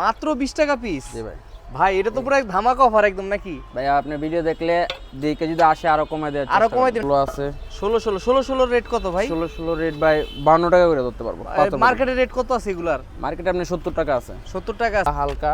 মাত্র বিশ টাকা পিস জি ভাই। ভাই এটা তো পুরো এক ধামাকা অফার একদম নাকি? ভাই আপনি ভিডিও দেখলে দেখে যদি আসে আরও কমে দেয় আরও কমে কমাই করব। আছে। ষোলো ষোলো ষোলো ষোলো রেট কত ভাই? ষোলো ষোলো রেট ভাই বান্ন টাকা করে ধরতে পারব। মার্কেটের রেট কত আছে এগুলার? মার্কেটে আপনি সত্তর টাকা আছে। সত্তর টাকা। হালকা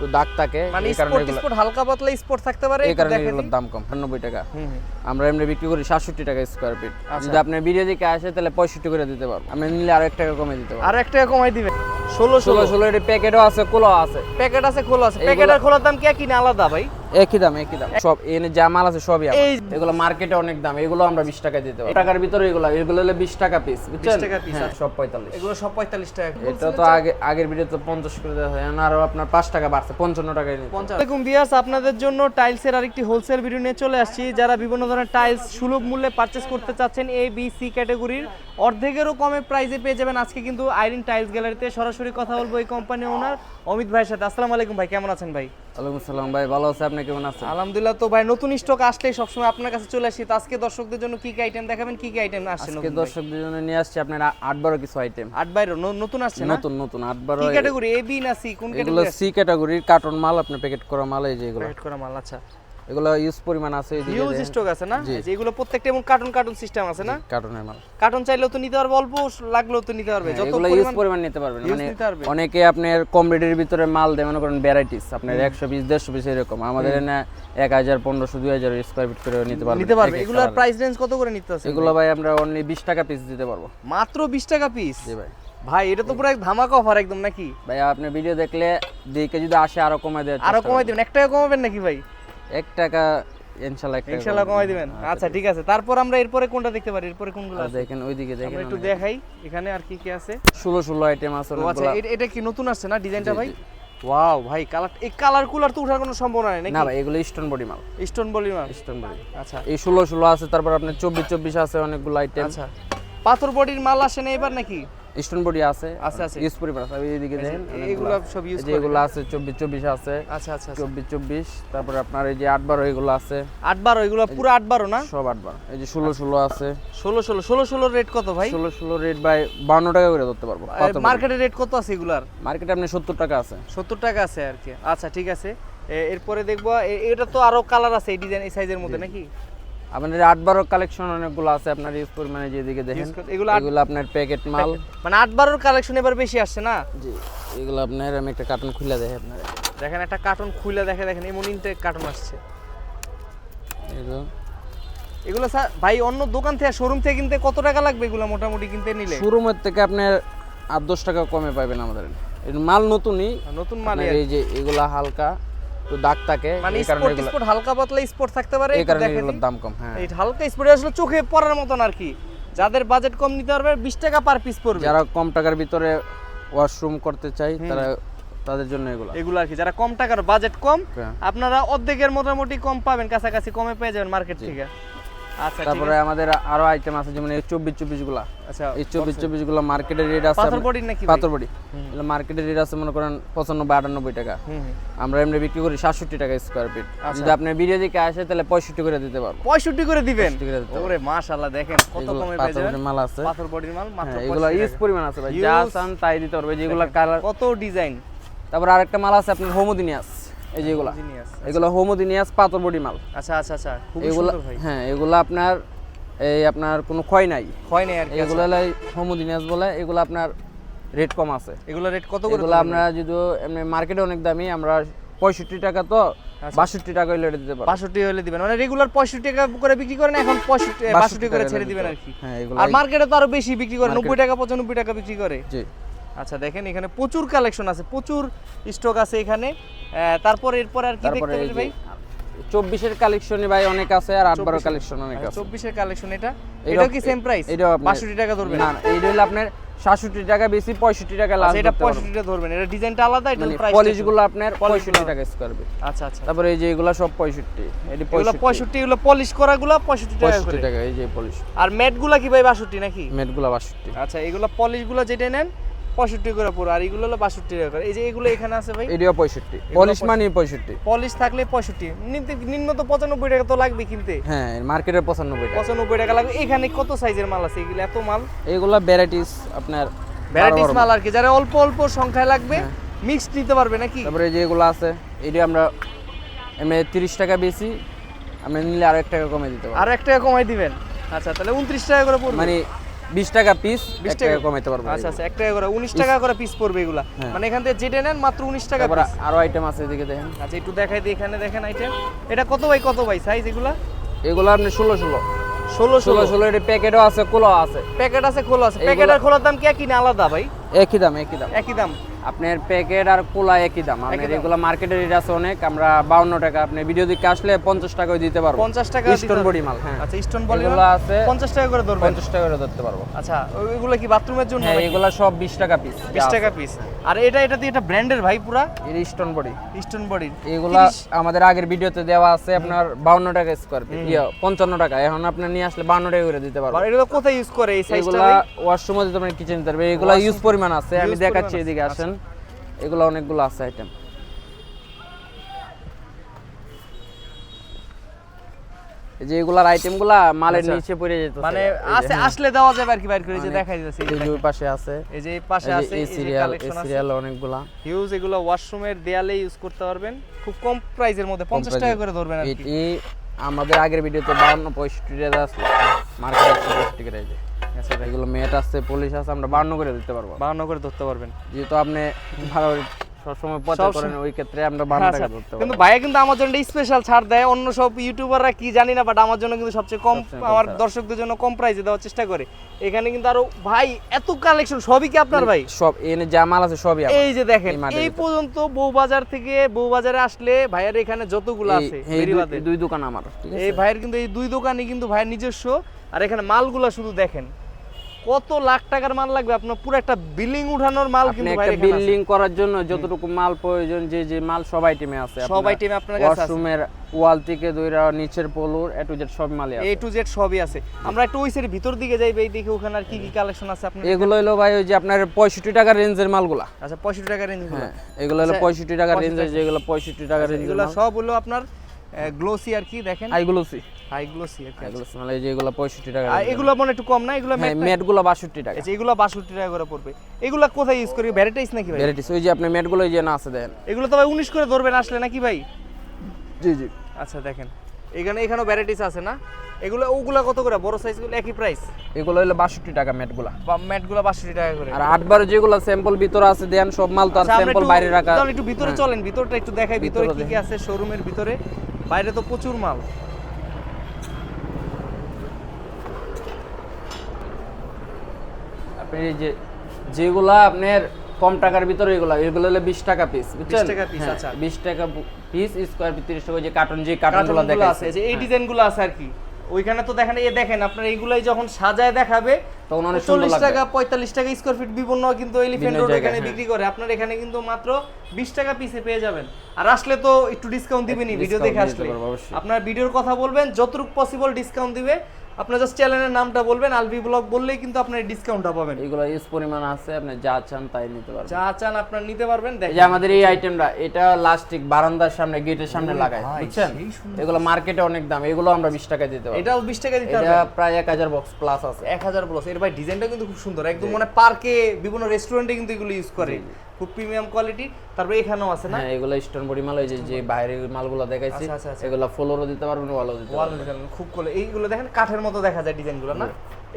তো দাগ থাকে মানে স্পোর্ট স্পোর্ট হালকা পাতলা স্পোর্ট থাকতে পারে এই কারণে এগুলোর দাম কম নব্বই টাকা। হুম, হুম। আমরা এমনি বিক্রি করি সাতষট্টি টাকা স্কোয়ার ফিট আচ্ছা। যদি আপনি ভিডিও দিকে আসে তাহলে পঁয়ষট্টি করে দিতে পারব। আমি নিলে আর এক টাকা কমে দিতে পারব। আর এক টাকা কমাই দিবেন। ষোলো ষোলো। ষোলো এটি প্যাকেটও আছে খোলা আছে। প্যাকেট আছে খোলা আছে। প্যাকেট আর খোলার দাম কি একই না আলাদা ভাই? একই দাম একই দাম। সব এনে যা মাল আছে সবই। এগুলো মার্কেটে অনেক দাম এগুলো আমরা বিশ টাকা দিতে পারি। টাকার ভিতরে এগুলো এগুলো হলে বিশ টাকা পিস বুঝছেন? টাকা piece, হ্যাঁ, আচ্ছা। সব পঁয়তাল্লিশ। এগুলো সব পঁয়তাল্লিশ টাকা। এটা তো আগে আগের ভিডিও তো পঞ্চাশ করে দেওয়া হয় আরও আপনার পাঁচ টাকা বাড়ছে পঞ্চান্ন টাকায় নিতে হবে। আসসালামাইকুম বিয়ার্স আপনাদের জন্য টাইলসের আরেকটি হোলসেল ভিডিও নিয়ে চলে আসছি। যারা বিভিন্ন ধরনের টাইলস সুলভ মূল্যে পারচেস করতে চাচ্ছেন এ বি সি ক্যাটাগরির অর্ধেকেরও কমে প্রাইসে পেয়ে যাবেন আজকে কিন্তু আইরিন টাইলস গ্যালারিতে সরাসরি কথা বলব এই কোম্পানি ওনার অমিত ভাইয়ের সাথে। আসসালামু আলাইকুম ভাই কেমন আছেন ভাই? ওয়ালাইকুম আসসালাম ভাই ভালো আছে আপনি কেমন আছেন? আলহামদুলিল্লাহ তো ভাই নতুন স্টক আসলেই সবসময় আপনার কাছে চলে আসি। তো আজকে দর্শকদের জন্য কি কি আইটেম দেখাবেন কি কি আইটেম আসছে আজকে দর্শকদের জন্য নিয়ে আসছি আপনার আট বারো কিছু আইটেম আট বাইরো ন- নতুন আসছে না? নতুন নতুন আট বারো কি ক্যাটাগরি এ বি না সি কোন ক্যাটাগরি সি ক্যাটাগরির কার্টন মাল আপনি প্যাকেট করা মাল এই যে এগুলো। প্যাকেট করা মাল আচ্ছা। এগুলো ইউজ পরিমাণ আছে দেখেন। স্টক আছে না? যে এগুলো প্রত্যেকটা এমন কার্টুন কার্টুন সিস্টেম আছে না? কার্টনের মাল। কার্টন চাইলেও তো নিতে পারবে অল্প লাগলেও তো নিতে পারবে। যত এগুলো ইউজ পরিমাণ পরিমাণ নিতে পারবেন use মানে অনেকে আপনার কম রেটের ভিতরে মাল দেয় মনে করেন ভ্যারাইটিস আপনার একশো পিস দেড়শো পিস এরকম। আমাদের হাজার পনেরোশো দুই হাজার স্কোয়ার ফিট করে নিতে পারবেন নিতে পারবে। এগুলোর প্রাইস রেঞ্জ কত করে নিতে আছে? এগুলো ভাই আমরা অনলি বিশ টাকা পিস দিতে পারব। মাত্র বিশ টাকা পিস জি ভাই। ভাই এটা তো পুরো এক ধামাকা অফার একদম নাকি? ভাই আপনি ভিডিও দেখলে দেখে যদি আসে আরও কমাই দেওয়ার আরও করব। দিবেন। এক টাকা কমাবেন নাকি ভাই? এক টাকা ইনশাআল্লাহ কমাই দিবেন। আচ্ছা ঠিক আছে। তারপর আমরা এরপরে কোনটা দেখতে পারি? এরপরে কোনগুলো আছে? দেখেন ওইদিকে দেখেন একটু দেখাই। এখানে আর কি কি আছে? ষোলো ষোলো আইটেম আছে আচ্ছা এটা- কি নতুন আসছে না ডিজাইনটা ভাই। ওয়াও ভাই কালার এই কালার কুলার তো ওঠার কোনো সম্ভাবনা নেই না নাকি ভাই এগুলো স্টোন বডি মাল। স্টোন বডি আচ্ছা। এই ষোলো ষোলো আছে তারপর আপনার চব্বিশ চব্বিশ আছে অনেকগুলো আইটেম আচ্ছা। পাথর বডির মাল আসে না এবার নাকি? স্টোন বডি আছে আছে, আছে। ইউজ পরিমাণ আছে। এইদিকে দেখেন এগুলো সব ইউজ যে এগুলো আছে চব্বিশ চব্বিশ আছে। আচ্ছা আচ্ছা আচ্ছা। চব্বিশ চব্বিশ। তারপরে আপনার এই যে আট বারো এগুলো আছে। আট বারো এগুলো পুরো আট বারো না? সব আট বারো। এই যে ষোলো ষোলো আছে। ষোলো ষোলো ষোলো ষোলোর রেট কত ভাই? ষোলো ষোলো রেট বাই বান্ন টাকা করে ধরতে পারব। মার্কেটে রেট কত আছে এগুলার? মার্কেটে আপনি সত্তর টাকা আছে। সত্তর টাকা আছে আর কি। আচ্ছা ঠিক আছে। এরপরে দেখব এটা তো আরও কালার আছে এই ডিজাইন এই সাইজের মধ্যে নাকি? আপনার আট বারো কালেকশন অনেকগুলো আছে আপনার ইউজ পরিমাণে যেদিকে দেখেন। এগুলো এগুলো আপনার প্যাকেট মাল। মানে আট বারোর কালেকশন এবার বেশি আসছে না? জি এগুলো আপনার আমি একটা কার্টুন খুলে দেখে আপনার দেখেন একটা কার্টুন খুলে দেখে দেখেন এমন ইনটেক কার্টুন আসছে। এগুলো। এগুলো স্যার ভাই অন্য দোকান থেকে শোরুম থেকে কিনতে কত টাকা লাগবে এগুলো মোটামুটি কিনতে নিলে? শোরুমের থেকে আপনার আট দশ টাকা কমে পাবেন আমাদের। মাল নতুনই। নতুন মাল এই যে এগুলা হালকা। তো দাগ থাকে মানে হালকা পাতলা স্পোর্ট থাকতে পারে এই কারণে এগুলোর দাম কম হ্যাঁ। এই হালকা আসলে চোখে পড়ার মতন আর কি। যাদের বাজেট কম নিতে পারবে বিশ টাকা পার পিস পড়বে। যারা কম টাকার ভিতরে ওয়াশরুম করতে চাই তারা তাদের জন্য এগুলো। এগুলো আর কি যারা কম টাকার বাজেট কম হ্যাঁ। আপনারা অর্ধেকের মোটামুটি কম পাবেন কাছাকাছি কমে পেয়ে যাবেন মার্কেট থেকে। তারপরে আমাদের আরও আইটেম আছে যেমন এই চব্বিশ চব্বিশগুলা আচ্ছা এই চব্বিশ চব্বিশগুলো মার্কেটের রেট আছে পাথর বডি। মার্কেটের রেট আছে মনে করেন পঁচানব্বই আটানব্বই টাকা। আমরা এমনি বিক্রি করি সাতষট্টি টাকা স্কোয়ার ফিট আচ্ছা। যদি আপনার ভিডিও দিকে আসে তাহলে পঁয়ষট্টি করে দিতে পারব। পঁয়ষট্টি করে দিবেন? 65 ওরে মাশাআল্লাহ দেখেন কত কমে পাথর মাল আছে। পাথর বডির মাল মাত্র হ্যাঁ এগুলো ইউজ পরিমাণ আছে ভাই। যা চান তাই দিতে পারবে। যেগুলো কালার কত ডিজাইন তারপর আরেকটা মাল আছে আপনার হোমোদিনিয়াস এই যেগুলা জিনিয়াস এগুলো হোমোদিনিয়াস পাথর বডি মাল। আচ্ছা আচ্ছা আচ্ছা। খুব সুন্দর ভাই। হ্যাঁ এগুলো আপনার এই আপনার কোনো ক্ষয় নাই। হয় নাই আর কি এগুলো হলো হোমোদিনিয়াস বলে এগুলো আপনার রেট কম আছে। এগুলো রেট কত করে এগুলো আমরা যদি এমনি মার্কেটে অনেক দামি আমরা পঁয়ষট্টি টাকা তো আচ্ছা। বাষট্টি টাকা হইলে দিতে পারব বাষট্টি হলে দিবেন। মানে রেগুলার পঁয়ষট্টি টাকা করে বিক্রি করেন এখন পঁয়ষট্টি বাষট্টি করে ছেড়ে দিবেন আর কি। হ্যাঁ এগুলো আর মার্কেটে তো আরও বেশি বিক্রি করে নব্বই টাকা পঁচানব্বই টাকা বিক্রি করে। জি। আচ্ছা দেখেন এখানে প্রচুর কালেকশন আছে প্রচুর স্টক আছে এখানে। তারপর এরপর আর কি দেখতে পারি ভাই? চব্বিশের কালেকশনই ভাই অনেক আছে আর আট বারো কালেকশন অনেক আছে। চব্বিশের কালেকশন এটা? এটাও কি সেম প্রাইস আপনার- বাষট্টি টাকা ধরবেন। না এইটা হলো আপনার সাতষট্টি টাকা বেশি পঁয়ষট্টি টাকা লাস্ট আচ্ছা এটা পঁয়ষট্টিটা ধরবেন। এটা ডিজাইনটা আলাদা এটা প্রাইস পলিশগুলো আপনার পঁয়ষট্টি টাকা স্কোয়ার ফিট আচ্ছা আচ্ছা। তারপরে এই যে এগুলো সব পঁয়ষট্টি এটি এগুলো পঁয়ষট্টি। পঁয়ষট্টি এগুলো পলিশ করাগুলো পঁয়ষট্টি টাকা পঁয়ষট্টি টাকা এই যে পলিশ আর ম্যাটগুলা কি ভাই বাষট্টি নাকি? মেটগুলো বাষট্টি। আচ্ছা এগুলো পলিশগুলো যেটা নেন পঁয়ষট্টি করে পুরো আর এগুলো হলো বাষট্টি টাকা করে। এই যে এগুলো এখানে আছে ভাই? এটিও পঁয়ষট্টি। পলিশ মানে পঁয়ষট্টি। পলিশ থাকলে পঁয়ষট্টি। নিম্ন- তো পঁচানব্বই টাকা তো লাগবে কিনতে। হ্যাঁ মার্কেটের পঁচানব্বই টাকা। পঁচানব্বই টাকা লাগবে। এখানে কত সাইজের মাল আছে? এগুলো এত মাল? এইগুলো ভ্যারাইটিস আপনার ভ্যারাইটিস মাল আর কি। যারা অল্প অল্প সংখ্যায় লাগবে মিক্সড নিতে পারবে নাকি? তারপরে যেগুলো আছে এটি আমরা এমনি তিরিশ টাকা বেশি আপনি নিলে আরও এক টাকা কমে দিতে পারব। আর এক টাকা কমাই দিবেন। আচ্ছা তাহলে উনত্রিশ টাকা করে পড়বে। মানে বিশ টাকা পিস বিশ 20 টাকা? কমাইতে পারব আচ্ছা আচ্ছা এক টাকা করে উনিশ টাকা করে পিস পড়বে এগুলা। হ্যাঁ। মানে এখান থেকে যেটা নেন মাত্র উনিশ টাকা তারপর আরও আইটেম আছে এদিকে দেখেন। আচ্ছা একটু দেখাই দিই এখানে দেখেন আইটেম এটা কত বাই কত বাই? সাইজ এগুলা? এগুলো আপনি ষোলো ষোলো। ষোলো ষোলো। ষোলো এটি প্যাকেটও আছে খোলা আছে। প্যাকেট আছে খোলা আছে। প্যাকেটের খোলার দাম কি একই না আলাদা ভাই? একই দাম একই দাম। একই দাম। আপনার প্যাকেট আর কোলা একই দাম। আপনার এগুলো মার্কেটের রেট আছে অনেক আমরা বাউন্ন টাকা। আপনি ভিডিও দিকে আসলে পঞ্চাশ টাকায় দিতে পারব। পঞ্চাশ টাকা স্টোন বডি মাল হ্যাঁ। আচ্ছা স্টোন বলি এগুলো আছে পঞ্চাশ টাকা করে ধরবেন। পঞ্চাশ টাকা করে ধরতে পারব। আচ্ছা ওইগুলো কি বাথরুমের জন্য হ্যাঁ এগুলো সব বিশ টাকা পিস বিশ টাকা পিস আর এটা এটা দিয়ে এটা ব্র্যান্ডের ভাই পুরা? এর স্টোন বডি স্টোন বডির এগুলা আমাদের আগের ভিডিওতে দেওয়া আছে আপনার বাউন্ন টাকা স্কোয়ার ফিট ইয়ে পঞ্চান্ন টাকা। এখন আপনি নিয়ে আসলে বাউন্ন টাকা করে দিতে পারব আর এগুলো কোথায় ইউজ করে এই সাইজটা এগুলা ওয়াশরুমে দিতে পারেন কিচেন দিতে পারবে এগুলা ইউজ পরিমাণ আছে। আমি দেখাচ্ছি এদিকে আসেন। এগুলা অনেকগুলো আছে আইটেম যে এগুলার আইটেমগুলা মালের আচ্ছা। নিচে পড়ে যেত মানে আছে আসলে দেওয়া যাবে আর কি বাইর করে যে দেখাই দিতেছি। এই ওই পাশে আছে। এই যে এই পাশে আছে এই সিরিয়াল এই সিরিয়াল অনেকগুলা। হিউজ এগুলো ওয়াশরুমের দেয়ালে ইউজ করতে পারবেন। খুব কম প্রাইসের মধ্যে পঞ্চাশ টাকা করে ধরবেন আর কি। আমাদের আগের ভিডিওতে বাউন্ন পঁয়ষট্টি টাকা আসলো। মার্কেট এই যে। আচ্ছা ভাই। এগুলো মেট আছে পুলিশ আছে আমরা করে দিতে পারব। করে ধরতে পারবেন। যেহেতু আপনি ভালো সবসময় করেন ওই ক্ষেত্রে আমরা বাউন্ন আচ্ছা, টাকা ধরতে কিন্তু ভাইয়া কিন্তু আমার জন্য স্পেশাল ছাড় দেয় অন্য সব ইউটিউবাররা কি জানি না বাট আমার জন্য কিন্তু সবচেয়ে কম আমার দর্শকদের জন্য কম প্রাইসে দেওয়ার চেষ্টা করে। এখানে কিন্তু আরও ভাই এত কালেকশন সবই কি আপনার ভাই? সব এনে যা মাল আছে সবই আমার। এই যে দেখেন এই। পর্যন্ত বউবাজার থেকে বউবাজারে আসলে ভাইয়ের এখানে যতগুলো আছে দুই- দোকান আমার এই ভাইয়ের কিন্তু এই দুই দোকানই কিন্তু ভাইয়ের নিজস্ব আর এখানে মালগুলা শুধু দেখেন। কত লাখ টাকার মাল লাগবে? আপনার পুরো একটা বিল্ডিং উঠানোর মাল কিন্তু একটা আছে। বিল্ডিং করার জন্য যতটুকু মাল প্রয়োজন যে যে মাল সব আইটেমে আছে সব item আপনার কাছে আছে। ওয়াশরুমের ওয়াল থেকে দইরা নিচের পলুর এ টু জেড সব মালই এ টু জেড সবই আছে। আমরা একটু ওই সাইডের ভিতর দিকে যাইবে এই দেখি ওখানে আর কি কি কালেকশন আছে আপনার এগুলো হলো ভাই ওই যে আপনার পঁয়ষট্টি টাকার রেঞ্জের মালগুলা। আচ্ছা পঁয়ষট্টি টাকা রেঞ্জ হ্যাঁ এগুলো হলো আচ্ছা, পঁয়ষট্টি টাকার 65 রেঞ্জের যেগুলো পঁয়ষট্টি টাকার রেঞ্জের এগুলো সব হলো আপনার গ্লোসি আর কি দেখেন। হাই গ্লোসি আর কি মানে এই যে এগুলো পঁয়ষট্টি টাকা আর এগুলো মানে একটু কম না? এগুলো হ্যাঁ ম্যাট ম্যাটগুলো বাষট্টি টাকা। এগুলো বাষট্টি টাকা করে পড়বে। এগুলো কোথায় ইউজ করি? ভ্যারাইটিস নাকি ভাই? ভ্যারাইটিস ওই যে আপনি ম্যাটগুলো এই যে না আছে দেন। এগুলো তো ভাই উনিশ করে ধরবেন আসলে নাকি ভাই? জি জি। আচ্ছা দেখেন। এখানে এখানেও ভ্যারাইটিস আছে না? এগুলো ওগুলা কত করে? বড় সাইজগুলো একই প্রাইস এগুলো হলো বাষট্টি টাকা ম্যাটগুলা। বা ম্যাটগুলো টাকা করে। আর আটবার যেগুলো স্যাম্পল ভিতরে আছে দেন সব মাল তো আর আচ্ছা, স্যাম্পল বাইরে রাখা তাহলে একটু ভিতরে চলেন ভিতরটা একটু দেখাই ভিতরে ভিতরে কি কি আছে? শোরুমের ভিতরে। বাইরে তো প্রচুর মাল। আপনি এই যে যেগুলা আপনার কম টাকার ভিতরে এগুলা এগুলো হলো বিশ টাকা পিস বুঝছেন? হ্যাঁ, আচ্ছা। বিশ টাকা পিস স্কোয়ার ফিট তিরিশ টাকা যে কার্টন যে কার্টনগুলো দেখা আছে এই ডিজাইনগুলো আছে আর কি। ওইখানে তো দেখেন এ দেখেন আপনার এইগুলাই যখন সাজায় দেখাবে তখন অনেক চল্লিশ টাকা পঁয়তাল্লিশ টাকা স্কোয়ার ফিট বিভিন্ন কিন্তু এলিফেন্ট রোড এখানে হ্যাঁ। বিক্রি করে। আপনার এখানে কিন্তু মাত্র বিশ টাকা পিসে পেয়ে যাবেন। আর আসলে তো একটু ডিসকাউন্ট দিবেনই ভিডিও দেখে আসলে। আপনার ভিডিওর কথা বলবেন যতটুকু পসিবল ডিসকাউন্ট দিবে আপনার জাস্ট চ্যানেলের নামটা বলবেন আলবি ব্লগ বললেই কিন্তু আপনার ডিসকাউন্টটা পাবেন। এগুলো ইউজ পরিমাণ আছে আপনি যা চান তাই নিতে পারবেন। যা চান আপনার নিতে পারবেন দেখেন। যে আমাদের এই আইটেমটা এটা লাস্টিক বারান্দার সামনে গেটের সামনে লাগায় বুঝছেন? এগুলো মার্কেটে অনেক দাম এগুলো আমরা বিশ টাকায় দিতে পারব। এটাও বিশ টাকা দিতে এটা প্রায় এক হাজার বক্স প্লাস আছে। এক হাজার প্লাস এর ভাই ডিজাইনটা কিন্তু খুব সুন্দর একদম মানে পার্কে বিভিন্ন রেস্টুরেন্টে কিন্তু এগুলো ইউজ করে। খুব প্রিমিয়াম কোয়ালিটি তারপরে এখানেও আছে না? হ্যাঁ এগুলো স্টোন বডি মাল ওই যে যে বাইরের মালগুলো দেখাইছি আচ্ছা, আচ্ছা, আচ্ছা। এগুলো ফ্লোরও দিতে পারবেন ওয়ালও দিতে ওয়াল পারবেন। খুব কোলে এইগুলো দেখেন কাঠের মতো দেখা যায় ডিজাইনগুলো না?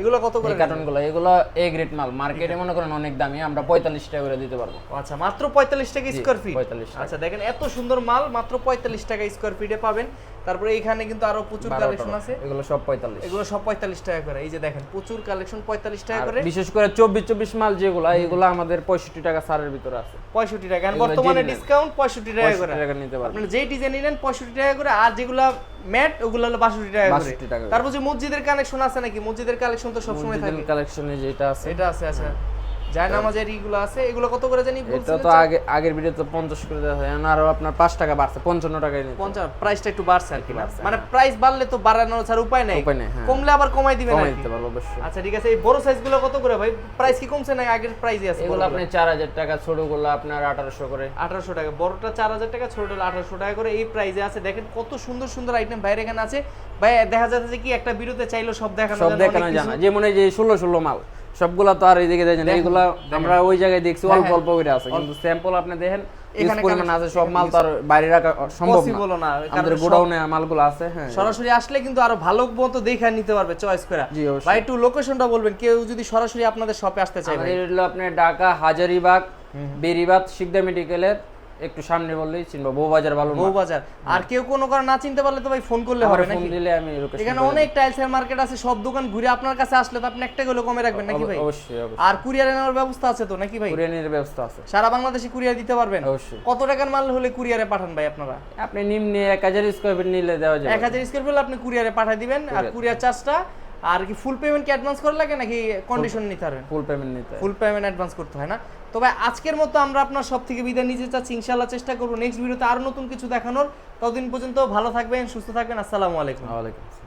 এগুলো কত করে কার্টনগুলো এগুলো এ গ্রেড মাল। মার্কেটে মনে করেন অনেক দামি আমরা পঁয়তাল্লিশ টাকা করে দিতে পারব। আচ্ছা মাত্র পঁয়তাল্লিশ টাকা স্কোয়ার ফিট 45 আচ্ছা দেখেন এত সুন্দর মাল মাত্র পঁয়তাল্লিশ টাকা স্কোয়ার ফিটে পাবেন। তারপরে এখানে কিন্তু আরও প্রচুর কালেকশন আছে। এগুলো সব পঁয়তাল্লিশ। এগুলো সব পঁয়তাল্লিশ টাকা করে। এই যে দেখেন প্রচুর কালেকশন পঁয়তাল্লিশ টাকা করে। বিশেষ করে চব্বিশ চব্বিশ মাল যেগুলো এগুলো আমাদের পঁয়ষট্টি টাকা সারের ভিতরে আছে। পঁয়ষট্টি টাকা। আর বর্তমানে ডিসকাউন্ট পঁয়ষট্টি টাকা করে। টাকা নিতে পারবেন। আপনারা যেই ডিজাইন নিলেন পঁয়ষট্টি টাকা করে। আর যেগুলো ম্যাট ওগুলো হলো বাষট্টি টাকা করে। 62 টাকা করে। তারপর যে মসজিদের কালেকশন আছে নাকি? মসজিদের কালেকশন তো সবসময় থাকে। কালেকশনে যেটা আছে। এটা আছে আচ্ছা। যায় নামাজের ইগুলো আছে এগুলো কত করে জানি এটা তো আগে আগের ভিডিও তো পঞ্চাশ করে দেওয়া হয় এখন আরও আপনার পাঁচ টাকা বাড়ছে পঞ্চান্ন টাকায় নিতে। পঞ্চাশ প্রাইসটা একটু বাড়ছে আর কি। মানে প্রাইস বাড়লে তো ছাড়া উপায় নেই। উপায় নেই, হ্যাঁ। কমলে আবার কমাই দিবেন কমাই আর দিতে পারব অবশ্যই। আচ্ছা ঠিক আছে এই বড় সাইজগুলো কত করে ভাই? প্রাইস কি কমছে না আগের প্রাইসই আছে এগুলো আপনি চার হাজার টাকা ছোটগুলো আপনার আঠারোশো করে। আঠারোশো টাকা বড়টা চার হাজার টাকা ছোটটা আঠারোশো টাকা করে এই প্রাইসে আছে। দেখেন কত সুন্দর সুন্দর আইটেম বাইরে এখানে আছে। ভাই দেখা যাচ্ছে কি একটা বিরুতে চাইলো সব দেখানো সব দেখানো জানা। যেমন এই যে ষোলো ষোলো মাল। সবগুলা তো আর এইদিকে দেখেন দেখেন, এইগুলা আমরা ওই জায়গায় দেখছি অল্প। অল্প করে আছে কিন্তু স্যাম্পল আপনি দেখেন এখানে পরিমাণ আছে সব মাল তো আর বাইরে রাখা সম্ভব না। আমাদের গোডাউনে মালগুলো আছে হ্যাঁ। সরাসরি আসলে কিন্তু আরও ভালো মতো দেখে নিতে পারবে চয়েস করে। ভাই একটু লোকেশনটা বলবেন কেউ যদি সরাসরি আপনাদের শপে আসতে চায় আমাদের হলো আপনার ঢাকা হাজারিবাগ বেরিবাদ শিকদা মেডিকেলের একটু সামনে বললেই চিনবো বউবাজার ভালো বউবাজার। আর কেউ কোনো কারণে না চিনতে পারলে তো ভাই ফোন করলে হবে ফোন নাকি? দিলে আমি এখানে অনেক টাইলসের মার্কেট আছে সব দোকান ঘুরে আপনার কাছে আসলে তো আপনি একটা গুলো কমে রাখবেন নাকি ভাই? অবশ্যই অবশ্যই। আর কুরিয়ার নেওয়ার ব্যবস্থা আছে তো নাকি ভাই? কুরিয়ার কুরিয়ানের ব্যবস্থা আছে। সারা বাংলাদেশে কুরিয়ার দিতে পারবেন? অবশ্যই। কত টাকার মাল হলে কুরিয়ারে পাঠান ভাই আপনারা? আপনি নিম্নে এক হাজার স্কোয়ার ফিট নিলে দেওয়া যাবে। এক হাজার স্কোয়ার ফিট আপনি কুরিয়ারে পাঠিয়ে দিবেন আর কুরিয়ার চার্জটা আর কি ফুল পেমেন্ট কি অ্যাডভান্স করা লাগে নাকি কন্ডিশন নিতে হবে? ফুল পেমেন্ট নিতে। ফুল পেমেন্ট অ্যাডভান্স করতে হয় না? তবে আজকের মতো আমরা আপনার সব থেকে বিদায় নিতে চাচ্ছি। ইনশাল্লাহ চেষ্টা করব নেক্সট ভিডিওতে আরও নতুন কিছু দেখানোর। ততদিন পর্যন্ত ভালো থাকবেন সুস্থ থাকবেন। আসসালামু আলাইকুম। ওয়ালাইকুম